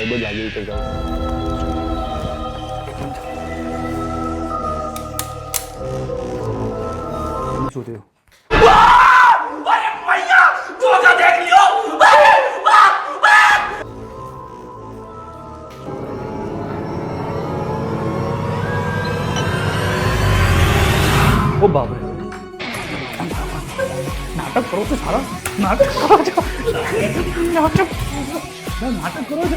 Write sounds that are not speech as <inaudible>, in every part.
ગરબડ લાગી રહી છે ગાઈસ શું થયું ઓ બાપરે નાટક કરો છો સારા નાટક કરો છો નાટક નાટક કરો છો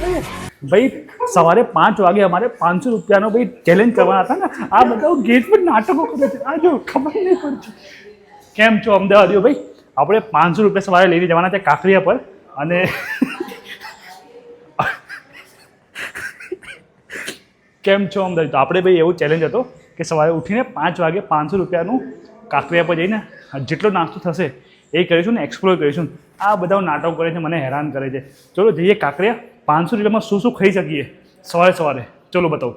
ભાઈ, સવારે પાંચ વાગે અમારે પાંચસો રૂપિયાનો ભાઈ ચેલેન્જ કરવાના હતા ને. આ બધા ગેટ પર નાટકો કરે છે. આ જો ખબર નહીં પડતી. કેમ છો, અમદાવાદીઓ? ભાઈ, આપણે પાંચસો રૂપિયા સવારે લઈને જવાના છે કાંકરિયા પર. અને કેમ છો અમદાવાદ આપણે ભાઈ એવું ચેલેન્જ હતો કે સવારે ઉઠીને પાંચ વાગે પાંચસો રૂપિયાનું કાંકરિયા પર જઈને જેટલો નાસ્તો થશે એ કરીશું ને એક્સપ્લોર કરીશું. આ બધા નાટકો કરે છે મને હેરાન કરે છે. ચલો જઈએ કાંકરિયા. પાંચસો રૂપિયામાં શું શું ખાઈ શકીએ? સવારે સવારે. ચલો બતાવો.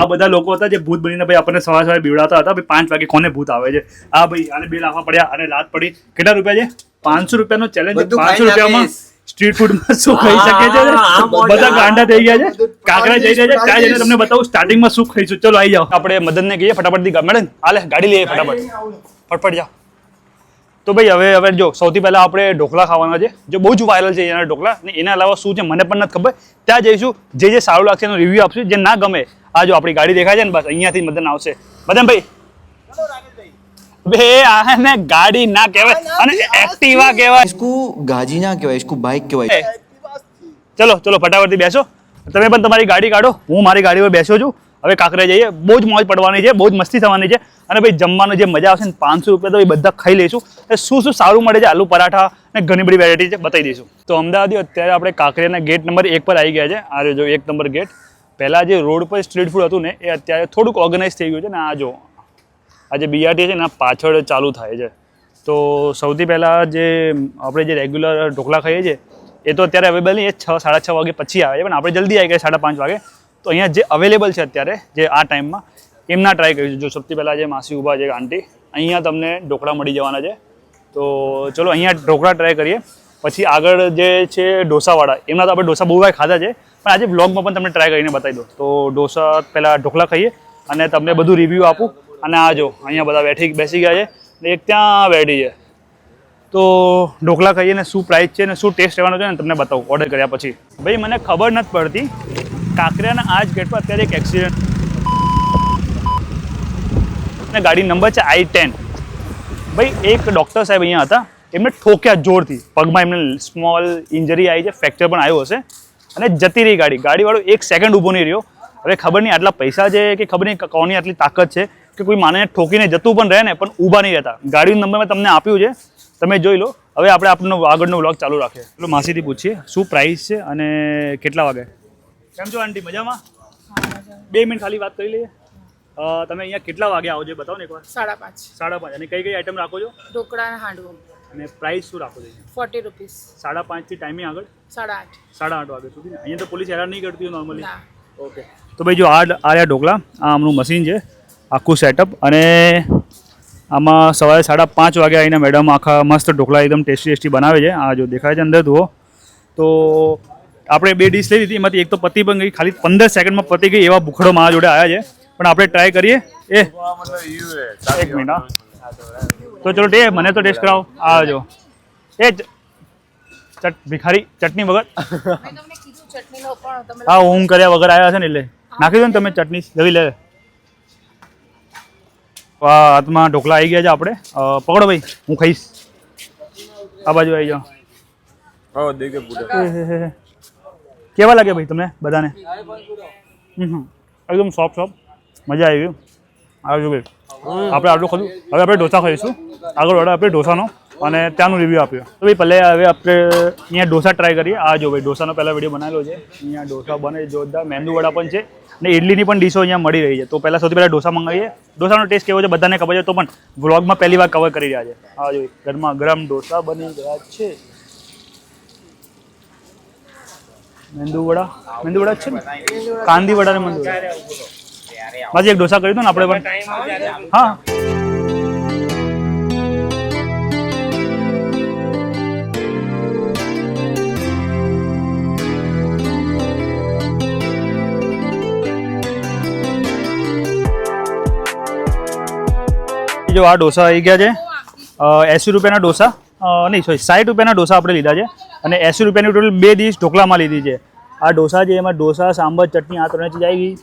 આ બધા લોકો હતા જે ભૂત બનીને ભાઈ આપણને સવારે સવારે બીવડાતા હતા. ભાઈ પાંચ વાગે કોને ભૂત આવે છે? આ ભાઈ આને બે લાફા પડ્યા અને રાત પડી. કેટલા રૂપિયા છે? પાંચસો રૂપિયાનો ચેલેન્જ પાંચસો રૂપિયામાં. સ્ટ્રીટ ફૂડમાં શું ખાઈ શકે છે. બધા ગાંડા થઈ ગયા છે. કાકરા જઈ રહ્યા છે. ત્યાં જઈને તમને બતાવું સ્ટાર્ટિંગમાં શું ખાઈશું? ચલો આવી જાઓ. આપણે મદનને કહીએ ફટાફટથી મેડમ હાલે ગાડી લઈએ ફટાફટ. ફટફટ જાઓ. તો ભાઈ હવે હવે જો સૌથી પહેલા આપણે ઢોકળા ખાવાના છે. જો બહુ જ વાયરલ છે એના ઢોકળા. ને એના અલાવા શું છે મને પણ નથી ખબર. ત્યાં જઈશું. જે જે સારું લાગશે એનો રિવ્યૂ આપશું. જે ના ગમે આ જો આપણી ગાડી દેખાય છે ને બસ અહીંયાથી મદન આવશે. મદન ભાઈ. બે આને ગાડી ના કહેવાય. અને એક્ટિવા કહેવાય. ઇસકુ ગાજી ના કહેવાય ઇસકુ બાઇક કહેવાય. ચલો ચલો ફટાફટથી બેસો. તમે પણ તમારી ગાડી કાઢો. હું મારી ગાડી પર બેસો છું. હવે કાંકરે જઈએ. બહુ જ મોજ પડવાની છે બહુ જ મસ્તી થવાની છે. અને ભાઈ જમવાનું જે મજા આવશે ને પાંચસો રૂપિયા તો એ બધા ખાઈ લઈશું. શું શું સારું મળે છે આલુ પરાઠા ને ઘણી બધી વેરાયટી છે બતાવી દઈશું. તો અમદાવાદી અત્યારે આપણે કાંકરિયાના ગેટ નંબર એક પર આવી ગયા છે. આ જો એક નંબર ગેટ પહેલાં જે રોડ પર સ્ટ્રીટ ફૂડ હતું ને એ અત્યારે થોડુંક ઓર્ગનાઇઝ થઈ ગયું છે. ને આ જો આ જે બીઆરટી છે ને પાછળ ચાલુ થાય છે. તો સૌથી પહેલાં જે આપણે જે રેગ્યુલર ઢોકળા ખાઈએ છીએ, એ તો અત્યારે અવેલેબલ નહીં, એ છ, સાડા છ વાગે પછી આવે છે, પણ આપણે જલ્દી આવી ગયા સાડા પાંચ વાગે. તો અહીંયા જે અવેલેબલ છે અત્યારે, જે આ ટાઈમમાં એમના ટ્રાય કરીશું જો સૌથી પહેલાં જે માસી ઊભા છે, આંટી, અહીંયા તમને ઢોકળા મળી જવાના છે. તો ચલો અહીંયા ઢોકળા ટ્રાય કરીએ. પછી આગળ જે છે ઢોસાવાળા, એમના તો આપણે ઢોસા બહુ વાર ખાધા છે, પણ આજે બ્લોગમાં પણ તમને ટ્રાય કરીને બતાવી દો તો ઢોસા પહેલાં ઢોકળા ખાઈએ અને તમને બધું રિવ્યૂ આપું. અને આ જો, અહીંયા બધા બેઠી બેસી ગયા છે. એક ત્યાં બેઠી છે. તો ઢોકળા ખાઈએ ને શું પ્રાઇસ છે ને શું ટેસ્ટ રહેવાનો છે ને તમને બતાવું. ઓર્ડર કર્યા પછી. ભાઈ, મને ખબર નથી પડતી, કાંકરિયાના આ જ ગેટ પર અત્યારે એક એક્સિડન્ટ અને ગાડી નંબર છે આઈ ટેન ભાઈ, એક ડૉક્ટર સાહેબ અહીંયા હતા. એમને ઠોક્યા જોરથી. પગમાં એમને સ્મોલ ઇન્જરી આવી છે ફ્રેક્ચર પણ આવ્યો હશે. અને જતી રહી ગાડી. ગાડીવાળો એક સેકન્ડ ઊભો નહીં રહ્યો. હવે ખબર નહીં આટલા પૈસા છે કે ખબર નહીં કોની આટલી તાકાત છે. કે કોઈ માને ઠોકીને જતું પણ રહે ને પણ ઊભા નહીં રહેતા. ગાડીનો નંબર મેં તમને આપ્યું છે તમે જોઈ લો. હવે આપણે આપણનો આગળનો વ્લોગ ચાલુ રાખીએ. એટલે માસીથી પૂછીએ શું પ્રાઇસ છે અને કેટલા વાગે? કેમ છો આંટી મજામાં? બે મિનિટ ખાલી વાત કરી લઈએ. તમે અહીંયા કેટલા વાગે આવો છો બતાવો ને એકવાર. સાડા પાંચ. સાડા પાંચ. અને કઈ કઈ આઈટમ રાખો છો? ઢોકળા અને હાંડવો. અને પ્રાઇસ શું રાખો છો ફોર્ટી રૂપીસ સાડા પાંચથી ટાઈમિંગ આગળ? સાડા આઠ. સાડા આઠ વાગે સુધી અહીંયા તો પોલીસ હેરાન નહીં કરતી હોય નોર્મલી ઓકે તો ભાઈ જો આ આ રહ્યા ઢોકળા આ આમનું મશીન છે. આખું સેટઅપ અને આમાં સવારે સાડા પાંચ વાગે આવીને મેડમ આખા મસ્ત ઢોકળા એકદમ ટેસ્ટી ટેસ્ટી બનાવે છે. આ જો દેખાય છે અંદર જુઓ. તો આપણે બે ડીશ લઈ લીધી. એમાંથી એક તો પતી પણ ગઈ ખાલી પંદર સેકન્ડમાં પતી ગઈ એવા ભૂખડો મારા જોડે આવ્યા છે. પણ આપણે ટ્રાય કરીએ. એ એક મિનિટ તો ચલો ટે મને તો ટેસ્ટ કરાવો. આ જો. એ ચટ ભિખારી ચટણી વગર. હા ઊંઘ કર્યા વગર આવ્યા છે ને એટલે. નાખી દો ને તમે ચટણી લઈ લે. હાથમાં ઢોકળા આવી ગયા છે આપણે. પકડો ભાઈ હું ખાઈશ. આ બાજુ આવી જાઓ. કેવા લાગે ભાઈ તમને બધાને. એકદમ સોફ્ટ સોફ્ટ મજા આવી આવજો ભાઈ આપણે આટલું ખાધું. હવે આપણે ઢોસા ખાઈશું. આગળ ઓર્ડર આપણે ઢોસાનો અને ત્યાંનું રિવ્યૂ આપ્યો તો ભાઈ પહેલે હવે આપણે અહીંયા ઢોસા ટ્રાય કરીએ. આ જો ભાઈ ઢોસાનો પહેલાં વીડિયો બનાવેલો છે. અહીંયા ઢોસા બને જોરદાર. મેંદુ વડા પણ છે. અને ઇડલીની પણ ડીશો અહીંયા મળી રહી છે. તો પહેલાં સૌથી પહેલાં ઢોસા મંગાવીએ. ઢોસાનો ટેસ્ટ કેવો છે બધાને ખબર છે, તો પણ વ્લોગમાં પહેલી વાર કવર કરી રહ્યા છે. આ જોઈ ગરમા ગરમ ઢોસા બની ગયા છે. મેંદુવડા મેંદુવડા છે ને? કાંદીવડા ને મેંદુવડા બાજી એક ઢોસા કરી દો ને આપણે પણ. હા. જો આ ડોસા આવી ગયા છે. એંસી રૂપિયાના ડોસા. નહીં સોરી સાઠ રૂપિયાના ડોસા આપણે લીધા છે. અને એંસી રૂપિયાની ટોટલ બે દિવસ ઢોકળામાં લીધી છે. આ ડોસા છે એમાં ડોસા સાંબર ચટણી આ ત્રણ ચીજ આવી ગઈ.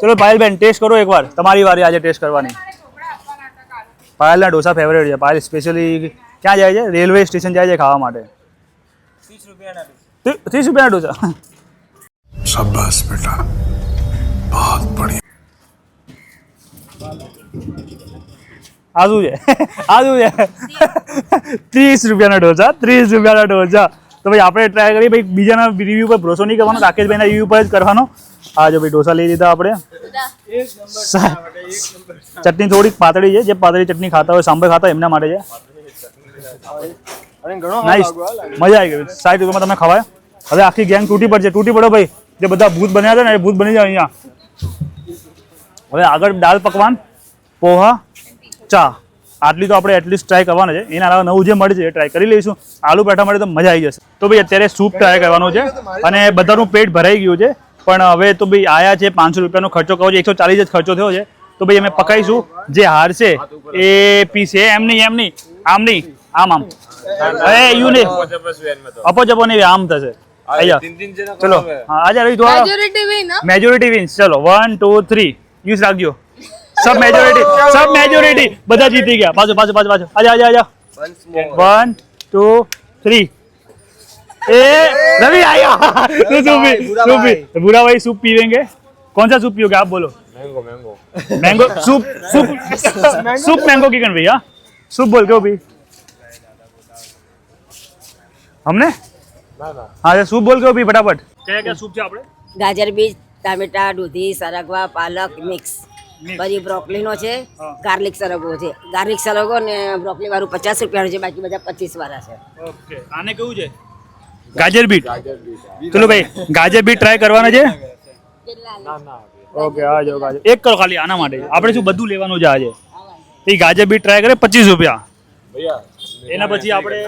ચલો પાયલબેન ટેસ્ટ કરો એકવાર. તમારી વારી આજે ટેસ્ટ કરવાની. પાયલના ડોસા ફેવરેટ છે. પાયલ સ્પેશિયલી ક્યાં જાય છે? રેલવે સ્ટેશન જાય છે ખાવા માટે. ત્રીસ રૂપિયાના ડોસા. શાબાશ બેટા. બહુ બઢિયા. આ શું છે. આ શું છે. ત્રીસ રૂપિયાના ઢોસા ત્રીસ રૂપિયાના ઢોસા. તો ભાઈ આપણે ટ્રાય કરીએ. ભાઈ બીજાના રિવ્યુ પર ભરોસો નહીં કરવાનો. રાકેશભાઈના રિવ્યુ પર જ કરવાનો. આ જો ભાઈ ઢોસા લઈ લીધા આપણે. ચટણી થોડીક પાતળી છે. જે પાતળી ચટણી ખાતા હોય સાંભર ખાતા હોય એમના માટે છે. નાઈસ મજા આવી ગઈ. સાઠ રૂપિયામાં તમે ખવાય. હવે આખી ગેંગ તૂટી પડશે. તૂટી પડો ભાઈ. જે બધા ભૂત બન્યા હતા ને એ ભૂત બની જાય અહીંયા. હવે આગળ દાલ પકવાન પોહા ચા. આટલી તો આપણે એટલીસ્ટ ટ્રાય કરવાના છે. એના અલાવા નવું જે મળે છે એ ટ્રાય કરી લઈશું. આલુ પેઠા માટે તો મજા આવી જશે. તો ભાઈ અત્યારે સૂપ ટ્રાય કરવાનો છે. અને બધાનું પેટ ભરાઈ ગયું છે. પણ હવે તો ભાઈ આયા છે પાંચસો રૂપિયાનો ખર્ચો કરવો છે. એકસો ચાલીસ જ ખર્ચો થયો છે. તો ભાઈ અમે પકાઈશું જે હારશે એ પીસે એમ નહીં એમ નહીં. આમ નહીં. આમ આમ. અરે યુ નહીં. અપો જપો નહીં આમ થશે. ચલો. હા આજે રવિ થોડા મેજોરિટી વિન મેજોરિટી વિન્સ ચલો વન ટુ થ્રી યુઝ રાખજો. સબ મેજોરિટી સબ મેજોરિટી બધા જીતી ગયા પાછો પાછો પાછો પાછો આજા આજા આજા વન ટુ થ્રી ए रवि आया तू सूप पी सूप पी बुरा भाई सूप पीवेंगे कौन सा सूप पियोगे आप बोलो mango mango mango soup soup soup mango की कन भैया सूप बोल के भी हमने हाँ ये सूप बोल के भी फटाफट क्या क्या सूप છે આપણે ગાજર બીજ ટામેટા દૂધી સરગવા પાલક મિક્સ Mix. પછી બ્રોકલીનો છે ગાર્લિક સરગો છે. ગાર્લિક સરગો ને બ્રોકલી વાળું પચાસ રૂપિયાનું છે બાકી બધા પચીસ વાળા છે. ઓકે આને કેવું છે? ગાજર બીટ. ચલો ભાઈ ગાજર બીટ ટ્રાય કરવાના છે? ઓકે આ જો ગાજર. એક કરો ખાલી આના માટે. આપણે શું બધું લેવાનું છે આજે? એ ગાજર બીટ ટ્રાય કરે પચીસ રૂપિયા. એના પછી આપણે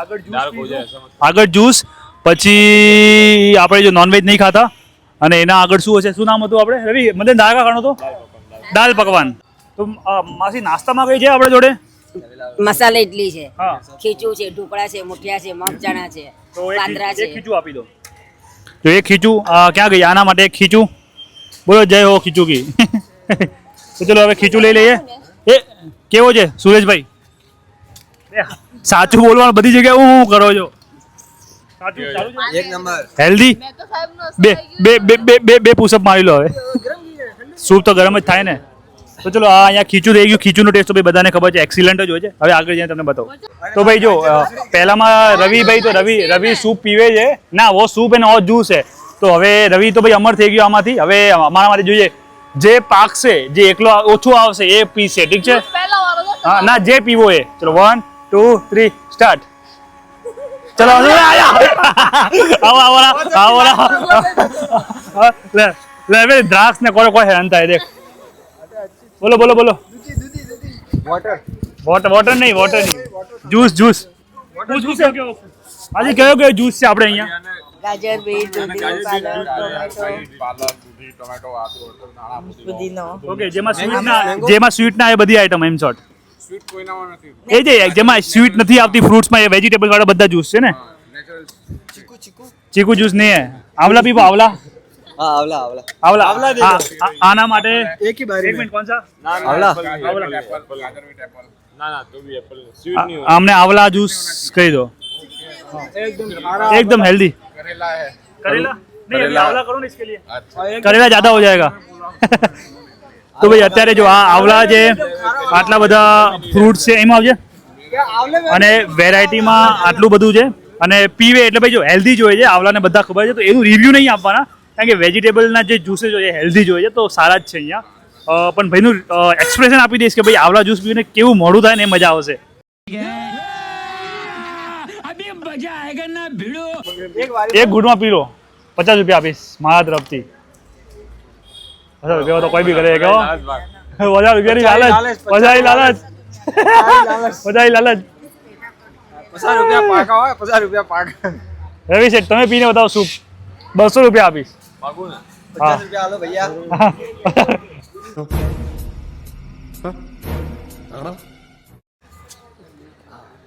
આગળ જ્યુસ આગળ જ્યુસ પછી આપણે જો નોનવેજ નહીં ખાતા અને એના આગળ શું હશે? શું નામ હતું આપણે? રવિ મને દાળ ખાણો હતો દાલ પકવાન. તો માસી નાસ્તામાં કઈ છે આપણે જોડે? મસાલા ઇડલી છે. હા. ખીચું છે ઢોકળા છે મુઠિયા છે મગચણા છે તો એક છે. ખીચું આપી દો. તો એક ખીચું ક્યાં ગઈ? આના માટે ખીચું? બોલો જય હો ખીચું કી <laughs> તો ચલો હવે ખીચું લઈ લઈએ. એ કેવો છે સુરેશભાઈ? સાચું બોલવાનું બધી જગ્યાએ હું હું કરો છો? સાચું સારું છે. એક નંબર. હેલ્ધી? બે બે બે બે બે બે પુશઅપ મારી લો હવે. સૂપ તો ગરમ જ થાય ને. તો ચલો, આ અહીંયા ખીચું થઈ ગયું. ખીચુંનો ટેસ્ટ તો ભાઈ બધાને ખબર છે. એક્સિલન્ટ જ હોય છે. હવે આગળ જઈને તમને બતાવું. તો ભાઈ જો પહેલામાં પહેલામાં રવિભાઈ તો રવિ રવિ સૂપ પીવે છે. ના, વો સૂપ એનો ઓ જ્યુસ છે. તો હવે રવિ તો ભાઈ અમર થઈ ગયો આમાંથી. હવે અમારા માટે જોઈએ, જે પાકશે, જે એકલો ઓછું આવશે, એ પીશે, ઠીક છે? હા, ના, જે પીવો એ. ચલો વન ટુ થ્રી સ્ટાર્ટ ચલો આવો આવો આવો લે. લે હવે દ્રાક્ષ ને કોઈ કોઈ હેરાન થાય દેખ બોલો બોલો બોલો વોટર વોટર નહીં વોટર નહીં જ્યુસ જ્યુસ જ્યુસ આજે કયો કયો જ્યુસ છે આપણે અહીંયા ગાજર બીજ દૂધી પાલક ટોમેટો પુદીનો ઓકે જેમાં સ્વીટ ના જેમાં સ્વીટ ના એ બધી આઈટમ એમ શોર્ટ એ જે જેમાં સ્વીટ નથી આવતી ફ્રૂટ્સમાં એ વેજીટેબલ વાળા બધા જ્યુસ છે ને ચીકુ જ્યુસ નહીં હે આવલા પીવો આવલા हाँ आवला आवला આવલા હા, આ- આના માટે એક ही બારી એક મિનિટ કોણ સા आवला આ- અમને આવલા જ્યુસ કહી દો एकदम हेल्दी करेला नहीं अभी आंवला करो ना इसके लिए करेला ज्यादा हो जाएगा <laughs> તો ભાઈ અત્યારે જો આ આવલા છે આટલા બધા ફ્રૂટ છે એમાં આવજે અને વેરાયટીમાં આટલું બધું છે અને પીવે એટલે ભાઈ જો હેલ્ધી જોઈએ છે આવલાને બધા ખબર છે તો એનું રિવ્યુ નહીં આપવાના કારણ કે વેજીટેબલના જે જ્યુसेस હોય છે હેલ્ધી જોઈએ છે તો સારા જ છે અહીંયા. અ, પણ ભાઈનું એક્સપ્રેશન આપી દઈશ કે ભાઈ આવલા જ્યુસ પીને કેવું મોડું થાય ને એ મજા આવશે. એક ઘૂંટમાં પી લો. પચાસ રૂપિયા આપીશ મારા તરફથી. પચાસ રૂપિયા તો કોઈ બી કરે કે હો. પચાસ રૂપિયાની લાલચ. પચાસ લાલચ. પચાસ લાલચ. પચાસ રૂપિયા પાકા હોય પચાસ રૂપિયા પાકા. રવિ શેઠ તમે પીને બતાવો સૂપ બસો રૂપિયા આપીશ. પાકું ને હા. પચાસ રૂપિયા હાલો ભૈયા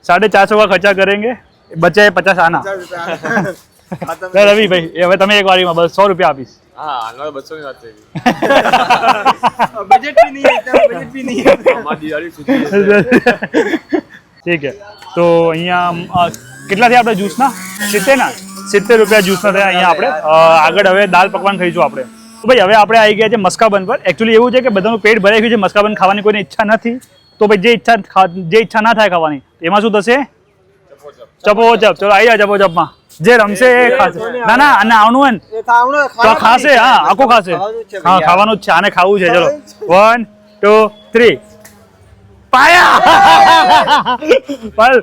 साढ़े चार सौ का खर्चा करेंगे बचे है पचास आना પચાસ <laughs> રૂપિયા ખાતા તો રવિ ભાઈ એ હવે તમે એક વારીમાં બસ સો રૂપિયા આપીશ હા હાલમાં બસો ની વાત થઈ બજેટ ભી <laughs> નહીં है બજેટ ભી નહીં है અમારી દિવાળી સુધી <laughs> ઠીક છે તો અહીંયા અ, કેટલા થયા આપણે જ્યુસના સિત્તેર ના સિત્તેર રૂપિયા જ્યુસના થયા અહીંયા આપણે. આગળ હવે દાલ પકવાન ખાઈશું આપણે. તો ભાઈ હવે આપણે આવી ગયા છે મસ્કાબન પર. એકચ્યુઅલી એવું છે કે બધાનું પેટ ભરાઈ ગયું છે મસ્કાબન ખાવાની કોઈની ઈચ્છા નથી. તો ભાઈ જે ઈચ્છા જે ઈચ્છા ના થાય ખાવાની એમાં શું થશે? ચપો ચપ ચલો આવી જાય ચપો ચપમાં જે રમશે એ ખાશે. ના ના અને આવનું હોય ને તો ખાશે હા આખું ખાશે. હા ખાવાનું જ છે આને ખાવું છે ચલો. વન ટુ થ્રી પાયા! <laughs> પર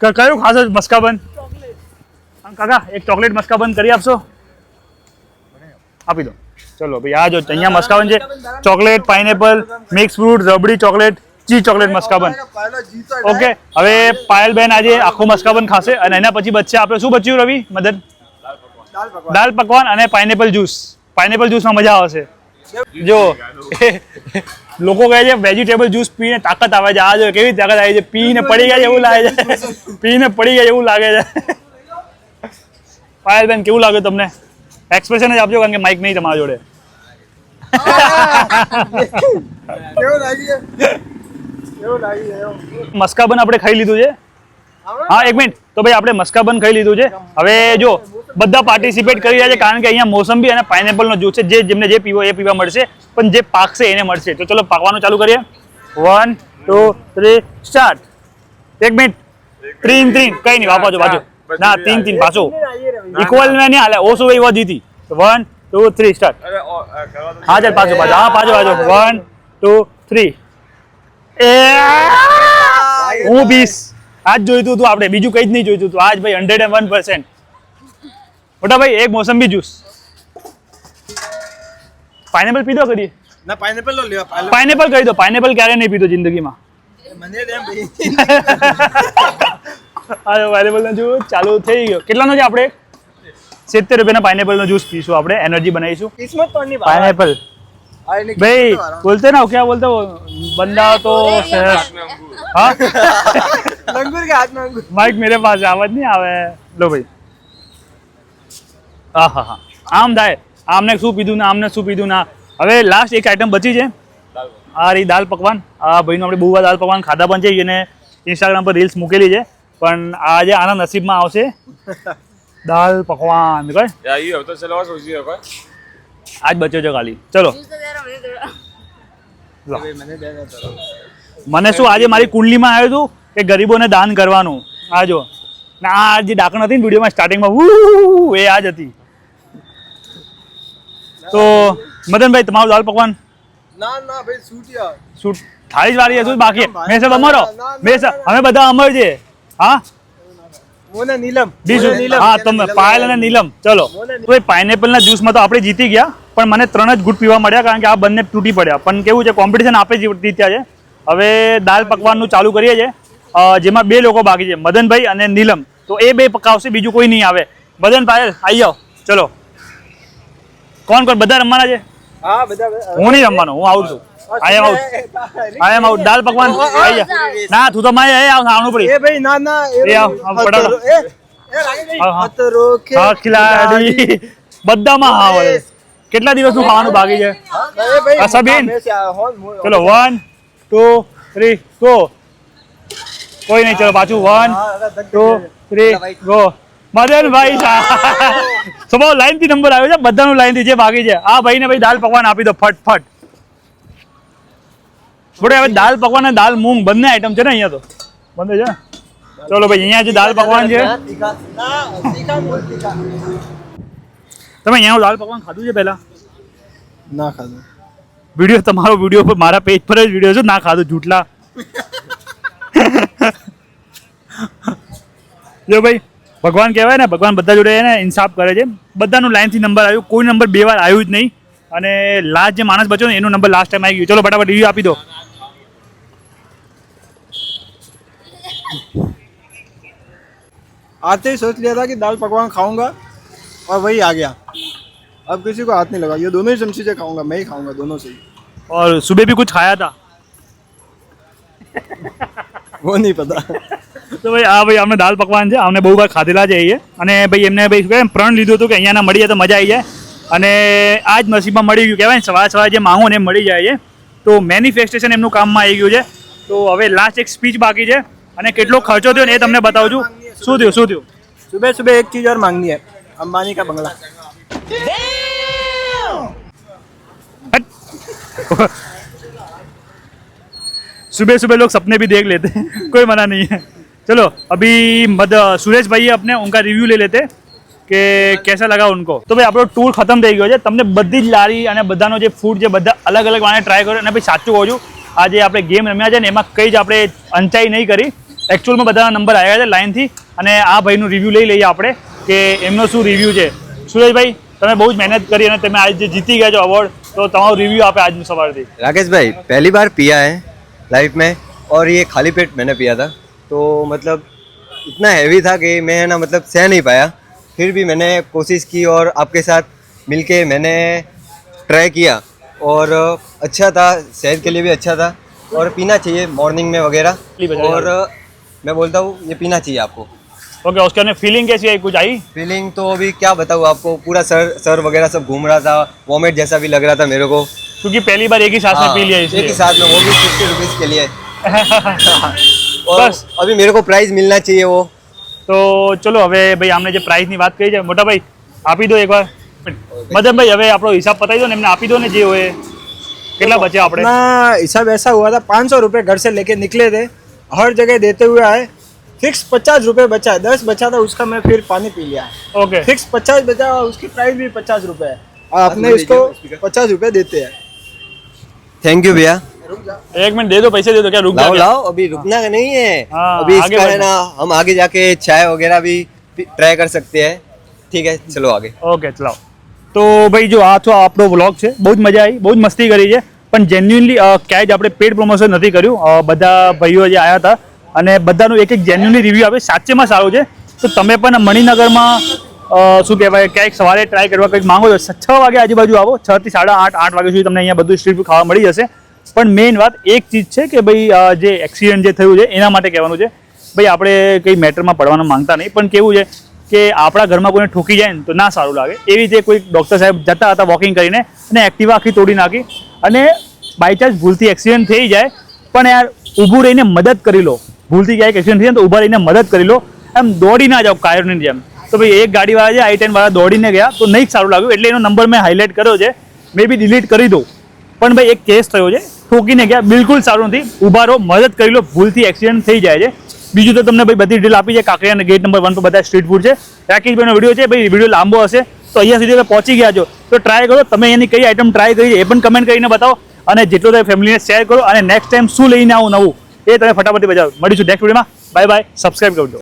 કયું ખાશે મસ્કાબન? કાકા, એક ચોકલેટ મસ્કાબન કરી આપશો? આપી દો. ચલો, ભાઈ, આ જો અહીંયા મસ્કાબન છે. Chocolate pineapple mix fruit rabri chocolate ચી ચોકલેટ મસ્કાબન ઓકે, હવે પાયલબેન આજે આખો મસ્કાબન ખાશે અને એના પછી બચ્ચે આપણે શું બચ્યું, રવિ? મદન? દાલ પકવાન અને પાઇનેપલ જ્યુસ પાઇનેપલ જ્યુસમાં મજા આવશે. જો, લોકો કહે છે વેજીટેબલ જ્યુસ પીને તાકાત આવે છે. આ જો કેવી તાકાત આવે છે? પીને પડી ગયા એવું લાગે છે. પીને પડી ગયા એવું લાગે છે. પાયલબેન કેવું લાગ્યું તમને? એક્સપ્રેશન જ આપજો કારણ કે માઇક નહીં તમારા જોડે. મસ્કાબન આપણે ખાઈ લીધું છે. હા એક મિનિટ. તો ભાઈ આપણે મસ્કાબન ખાઈ લીધું છે. હવે જો બધા પાર્ટિસિપેટ કરી રહ્યા છે કારણ કે અહીંયા મોસંબી અને પાઇનેપલનો જ્યુસ છે. જે જેમને જે પીવો એ પીવા મળશે. પણ જે પાકશે એને મળશે. તો ચલો પાકવાનું ચાલુ કરીએ. વન ટુ થ્રી સ્ટાર્ટ એક મિનિટ. ત્રીન ત્રીન કઈ નહીં વાપરજો બાજુ ના ત્રીન ત્રીન પાછું. ઇક્વલ મેં નહીં હાલે. ઓછું ભાઈ વધી હતી વન ટુ થ્રી સ્ટાર્ટ ઓ. હા ચાલ પાછું પાછો. હા પાછો પાછો. વન ટુ થ્રી એ હું બીસ આજ જોઈતું હતું આપણે. બીજું કંઈ જ નહીં જોઈતું હતું. આજ ભાઈ હંડ્રેડ એન્ડ વન પર્સન્ટ મોટા ભાઈ એક મોસંબી જ્યુસ પાઇનેપલ પીધો કરીએ ના પાઇનેપલ લો લેવા પાઇનેપલ પાઇનેપલ કહી દો. પાઇનેપલ ક્યારે નહીં પીધો જિંદગીમાં? મને એમ ભાઈ હા પાઇનેપલનો જ્યુસ ચાલુ થઈ ગયો. કેટલાનો છે આપણે? સિત્તેર રૂપિયાના પાઇનેપલનો જ્યુસ પીશું આપણે એનર્જી બનાવીશું કિસ્મત તો નહીં પાઇનેપલ भाई बोलते ना क्या बोलते वो बंदा तो शहर हाँ લંગુર કે હાથમાં અંગુર माइक मेरे पास है आवाज नहीं આવે લો ભાઈ હા <laughs> હા હા આમ થાય આમને શું પીધું ના આમને શું પીધું ના હવે લાસ્ટ એક આઈટમ બચી છે આ રહી દાલ પકવાન આ ભાઈનો આપણે બહુ વાર દાલ પકવાન ખાધા પણ છે એને ઇન્સ્ટાગ્રામ પર રીલ્સ મૂકેલી છે પણ આજે આના નસીબમાં આવશે દાલ પકવાન કઈ? આઈ તો ચલો સોજી હવે આજ બચ્યો છે ખાલી. ચલો. મને શું આજે મારી કુંડલીમાં આવ્યું હતું કે ગરીબોને દાન કરવાનું. આ જો. ના આ જે ડાકણ હતી ને વિડીયોમાં સ્ટાર્ટિંગમાં એ આજ હતી. તો મદનભાઈ તમારું દાલ પકવાન? ના ના ભાઈ શૂટ યાર. થાળી જ વાળી છે બાકી? મેસબ અમારો. મેસબ અમે બધા અમર છે હા? બીજું? હા તમે પાયલ અને નીલમ. ચલો. તો એ પાઇનેપલના જ્યુસમાં તો આપણે જીતી ગયા પણ મને ત્રણ જ ગુટ પીવા મળ્યા કારણ કે આ બંને તૂટી પડ્યા. પણ કેવું છે કોમ્પિટિશન આપણે જીત્યા છે. હવે દાલ પકવાનનું ચાલુ કરીએ છીએ. જેમાં બે લોકો બાકી છે મદનભાઈ અને નીલમ. તો એ બે પકાવશે બીજું કોઈ નહીં આવે. મદન પાયલ આવી જાઓ. ચલો. કોણ કોણ? બધા રમવાના છે? હા નહીં રમવાનો હું આઉટ છું. I am out I am out દાલ પકવાન આવી. જા ના તું તો માય એ આવવાનું પડી. એ ભાઈ ના ના એ આવ, આવ, એ કે ખિલાડી. બધામાં હા વળે. કેટલા દિવસનું ખાવાનું બાકી છે? અસબીન. ચલો વન ટુ થ્રી ગો કોઈ નહીં ચલો પાછું વન ટુ થ્રી ગો મદનભાઈ <laughs> સ્વભાવ લાઈનથી નંબર આવ્યો છે બધાનું લાઈનથી જે બાકી છે. આ ભાઈ ને ભાઈ દાલ પકવાન આપી દો ફટ ફટ હવે દાલ પકવાન અને દાલ મૂંગ બંને આઈટમ છે ને અહીંયા તો. બંને છે? ચલો ભાઈ અહીંયા જે દાલ પકવાન છે. બોલ તમે અહીંયા દાલ પકવાન ખાધું છે પહેલા? ના ખાધું. વીડિયો તમારો વીડિયો પર મારા પેજ પર જ વીડિયો છે ના ખાધું જૂઠલા. <laughs> જો ભાઈ. ભગવાન કહેવાય ને ભગવાન બધા જોડે એને ઇન્સાફ કરે છે બધાનું લાઈનથી નંબર આવ્યું કોઈ નંબર બે વાર આવ્યું જ નહીં અને લાસ્ટ જે માણસ બચ્યો ને એનો નંબર લાસ્ટ ટાઈમ આવી ગયો ચલો ફટાફટ રિવ્યુ આપી દો आते ही सोच लिया था कि दाल पकवान खाऊंगा और वही आ गया अब किसी को हाथ नहीं लगा ये दोनों ही चमची से खाऊंगा मैं ही खाऊंगा दोनों से ही और सुबह भी कुछ खाया था वो नहीं पता તો ભાઈ આ ભાઈ અમને દાલ પકવાન છે અમને બહુ વાર ખાધેલા છે એ અને ભાઈ એમને ભાઈ શું કહેવાય પ્રણ લીધું હતું કે અહીંયાના મળી જાય તો મજા આવી જાય અને આ જ નસીબમાં મળી ગયું કહેવાય ને સવારે સવારે જે માંગો ને એ મળી જાય છે તો મેનિફેસ્ટેશન એમનું કામમાં આવી ગયું છે તો હવે લાસ્ટ એક સ્પીચ બાકી છે અને કેટલો ખર્ચો થયો ને એ તમને બતાવું છું શું થયું શું થયું सुबह सुबह एक चीज और मांगनी है अंबानी का बंगला सुबह सुबह लोग सपने भी देख लेते हैं कोई मना नहीं है चलो, अभी मद સુરેશ ભાઈએ આપણે ઉનકા રિવ્યુ લઈ લેતે કે કેસા લગા ઉનકો તો ભાઈ આપણો ટૂર ખતમ થઈ ગયો છે. તમને બધી જ લારી અને બધાનો જે ફૂડ જે બધા અલગ અલગ વાને ટ્રાય કર્યો. અને ભાઈ, સાચું કહું છું જે આપણે ગેમ રમ્યા છે ને, એમાં કંઈ જ આપણે અંચાઈ નહીં કરી. એકચ્યુઅલમાં બધાના નંબર આવ્યા છે લાઇનથી અને આ ભાઈનું રિવ્યૂ લઈ લઈએ આપણે, કે એમનો શું રિવ્યૂ છે. સુરેશભાઈ તમે બહુ જ મહેનત કરી અને તમે આજે જીતી ગયા છો અવોર્ડ તો તમારું રિવ્યૂ આપે આજનું સવારથી. રાકેશભાઈ, પહેલી વાર પિયા હે લાઈફ મેં, ઓર ये खाली पेट मैंने पिया था तो मतलब इतना हैवी था कि मैं ना मतलब सह नहीं पाया। फिर भी मैंने कोशिश की और आपके साथ मिलके मैंने ट्राई किया और अच्छा था सेहत के लिए भी अच्छा था और पीना चाहिए मॉर्निंग में वगैरह। और मैं बोलता हूँ ये पीना चाहिए आपको। ओके उसके अंदर फीलिंग कैसी आई कुछ आई? फीलिंग तो अभी क्या बताऊँ आपको पूरा सर सर वगैरह सब घूम रहा था वॉमिट जैसा भी लग रहा था मेरे को। क्योंकि पहली बार एक ही साथ में हाँ, पी लिया एक ही साथ में वो भी फिफ्टी रुपीज़ के लिए। <laughs> और बस। अभी मेरे को प्राइस मिलना चाहिए वो તો ચલો હવે ભાઈ આમને જે પ્રાઇસની વાત કરી છે મોટા ભાઈ આપી દો એકવાર મદનભાઈ હવે આપણો હિસાબ પતાવી દો ને એમને આપી દો ને જે હોય કેટલા બચ્યા આપણે अपना हिसाब ऐसा हुआ था पाँच सौ रुपये घर से लेके निकले थे हर जगह देते हुए आए फिक्स पचास रुपये बचा है दस बचा था उसका मैं फिर पानी पी लिया ઓકે फिक्स पचास बचा और उसकी प्राइस भी पचास रुपये है और अपने में इसको दीजिए पचास रुपये देते हैं थैंक यू भैया એક मिनट दे दो पैसे दे दो क्या रुक लाओ जाओ लाओ अभी रुकना नहीं है हाँ, अभी आगे इसका है बढ़ना। ना हम आगे जाके चाय वगैरह भी ट्राई कर सकते हैं ठीक है चलो आगे ઓકે ચલાવો તો ભાઈ જો આ તો આપણો વ્લોગ છે બહુ જ મજા આવી બહુ જ મસ્તી કરી છે પણ જેન્યુઅનલી ક્યાંય જ આપણે પેડ પ્રમોશન નથી કર્યું અ, બધા ભાઈઓ જે આવ્યા હતા અને બધાનું એક એક જેન્યુઅનલી રિવ્યૂ આપે સાચેમાં સારું છે તો તમે પણ મણિનગરમાં અ, શું કહેવાય ક્યાંક સવારે ટ્રાય કરવા કંઈક માંગો છો છ વાગે આજુબાજુ આવો છ થી સાડા આઠ આઠ વાગ્યા સુધી તમને અહીંયા બધું સ્ટ્રીટ ફૂડ ખાવા મળી જશે પણ મેઇન વાત એક ચીજ છે કે ભાઈ જે એક્સિડન્ટ જે થયું છે, એના માટે કહેવાનું છે. ભાઈ, આપણે કંઈ મેટરમાં પડવાનું માંગતા નહીં, પણ કેવું છે કે આપણા ઘરમાં કોઈને ઠોકી જાય ને તો ના સારું લાગે. એવી રીતે કોઈ ડૉક્ટર સાહેબ જતા હતા વોકિંગ કરીને અને એક્ટિવા આખી તોડી નાખી અને બાય ચાન્સ ભૂલથી એક્સિડન્ટ થઈ જાય. પણ યાર, ઊભું રહીને મદદ કરી લો. ભૂલથી ક્યાંક એક્સિડન્ટ થઈ જાય તો ઊભા રહીને મદદ કરી લો. એમ દોડી ના જાઓ કાયરની જેમ. તો ભાઈ, એક ગાડીવાળા છે આઈ ટેન વાળા દોડીને ગયા, તો નહીં સારું લાગ્યું. એટલે એનો નંબર મેં હાઇલાઇટ કર્યો છે. મે બી ડિલીટ કરી દઉં. પણ ભાઈ, એક કેસ થયો છે. ઠોકીને ગયા. બિલકુલ સારું નથી. ઊભા રહો મદદ કરી લો. ભૂલથી એક્સિડન્ટ થઈ જાય છે. બીજું તો તમને ભાઈ બધી ડિટેલ આપી છે. કાંકરિયાના ગેટ નંબર વન પર બધા સ્ટ્રીટ ફૂડ છે. રાકેશભાઈનો વીડિયો છે. ભાઈ વીડિયો લાંબો હશે. તો અહીંયા સુધી તમે પહોંચી ગયા છો. તો ટ્રાય કરો. તમે એની કઈ આઈટમ ટ્રાય કરી છે એ પણ કમેન્ટ કરીને બતાવો. અને જેટલો તમે ફેમિલીને શેર કરો. અને નેક્સ્ટ ટાઈમ શું લઈને આવું નવું, એ તમે ફટાફટ બજાવો. મળીશું નેક્સ્ટ વિડીયોમાં બાય બાય સબસ્ક્રાઈબ કરજો.